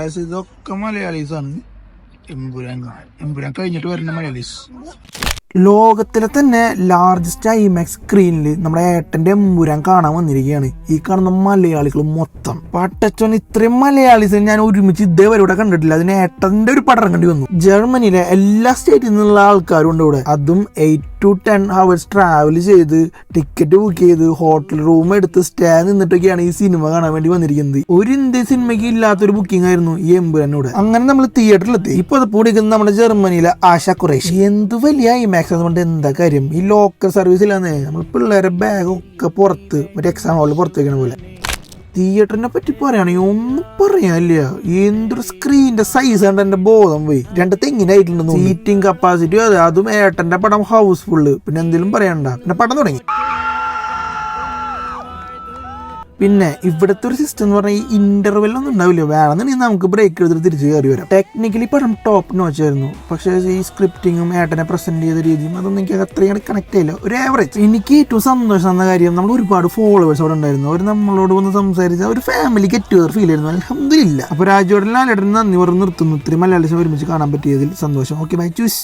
Guys ഇതൊക്കെ മലയാളീസ് ആണ്. എമ്പുരാൻ എമ്പുരാൻ കഴിഞ്ഞിട്ട് വരുന്ന മലയാളീസ്. ലോകത്തിലെ തന്നെ ലാർജസ്റ്റ് ഐമാക്സ് സ്ക്രീനിൽ നമ്മുടെ ഏട്ടന്റെ എമ്പുരാൻ കാണാൻ വന്നിരിക്കുകയാണ്. ഈ കാണുന്ന മലയാളികൾ മൊത്തം. പട്ടച്ചോൻ ഇത്രയും മലയാളീസ് ഞാൻ ഒരുമിച്ച് ഇതേവരെ ഇവിടെ കണ്ടിട്ടില്ല. അതിന് ഏട്ടന്റെ ഒരു പടം കണ്ടി വന്നു ജർമ്മനിയിലെ എല്ലാ സ്റ്റേറ്റിൽ നിന്നുള്ള ആൾക്കാരും ഉണ്ട് ഇവിടെ. അതും eight to ten hours travel ചെയ്ത് ടിക്കറ്റ് ബുക്ക് ചെയ്ത് ഹോട്ടൽ റൂം എടുത്ത് സ്റ്റേ നിന്നിട്ടൊക്കെയാണ് ഈ സിനിമ കാണാൻ വേണ്ടി വന്നിരിക്കുന്നത്. ഒരു ഇന്ത്യൻ സിനിമയ്ക്ക് ഇല്ലാത്തൊരു ബുക്കിംഗ് ആയിരുന്നു ഈ എമ്പുരാനോട്. അങ്ങനെ നമ്മൾ തിയേറ്ററിലെത്തി ഇപ്പൊ അത് പൂടിക്കുന്നത് നമ്മുടെ ജർമ്മനിയിലെ ആശ കുറേശ് എന്ത് വലിയ ഐമാക്സ് അതുകൊണ്ട് എന്താ കാര്യം? ഈ ലോക്കൽ സർവീസിലാന്നേ നമ്മൾ പിള്ളേരെ ബാഗ് ഒക്കെ പുറത്ത് മറ്റേ എക്സാം ഹോളിൽ പുറത്ത് വെക്കണ പോലെ. തിയേറ്ററിനെ പറ്റി പറയുകയാണെങ്കിൽ ഒന്നും പറയാനില്ല. എന്തൊരു സ്ക്രീനിന്റെ സൈസ് കണ്ട് എന്റെ ബോധം പോയി. രണ്ട് തെങ്ങിനായിട്ടുണ്ടെന്ന് സീറ്റിംഗ് കപ്പാസിറ്റി അതെ. അതും ഏട്ടന്റെ പടം ഹൗസ്ഫുള്ള് പിന്നെ എന്തെങ്കിലും പറയണ്ട. പിന്നെ പടം തുടങ്ങി. പിന്നെ ഇവിടുത്തെ ഒരു സിസ്റ്റം എന്ന് പറഞ്ഞാൽ ഈ ഇന്റർവെൽ ഒന്നും ഉണ്ടാവില്ല. വേണമെന്നുണ്ടെങ്കിൽ നമുക്ക് ബ്രേക്ക് എടുത്തിട്ട് തിരിച്ചു കയറി വരാം. ടെക്നിക്കലി പടം ടോപ്പ് നോച്ചായിരുന്നു പക്ഷേ ഈ സ്ക്രിപ്റ്റിങ്ങും ഏട്ടനെ പ്രസന്റ് ചെയ്ത രീതിയും അതൊന്നും എനിക്ക് അത്രയും കണക്ട് ചെയ്യില്ല. ഒരു ആവറേജ് എനിക്ക് ഏറ്റവും സന്തോഷം എന്ന കാര്യം നമ്മൾ ഒരുപാട് ഫോളോവേഴ്സ് അവിടെ ഉണ്ടായിരുന്നു. അവർ നമ്മളോട് വന്ന് സംസാരിച്ച ഒരു ഫാമിലി ഗെറ്റ് ടുഗർ ഫീൽ ആയിരുന്നു. അലഹമില്ല അപ്പോൾ രാജോടൻ ലാലേട്ടൻ നന്ദി പറഞ്ഞ് നിർത്തുന്നു. ഇത്രയും മലയാളം ഒരുമിച്ച് കാണാൻ പറ്റിയതിൽ സന്തോഷം. Okay bye choose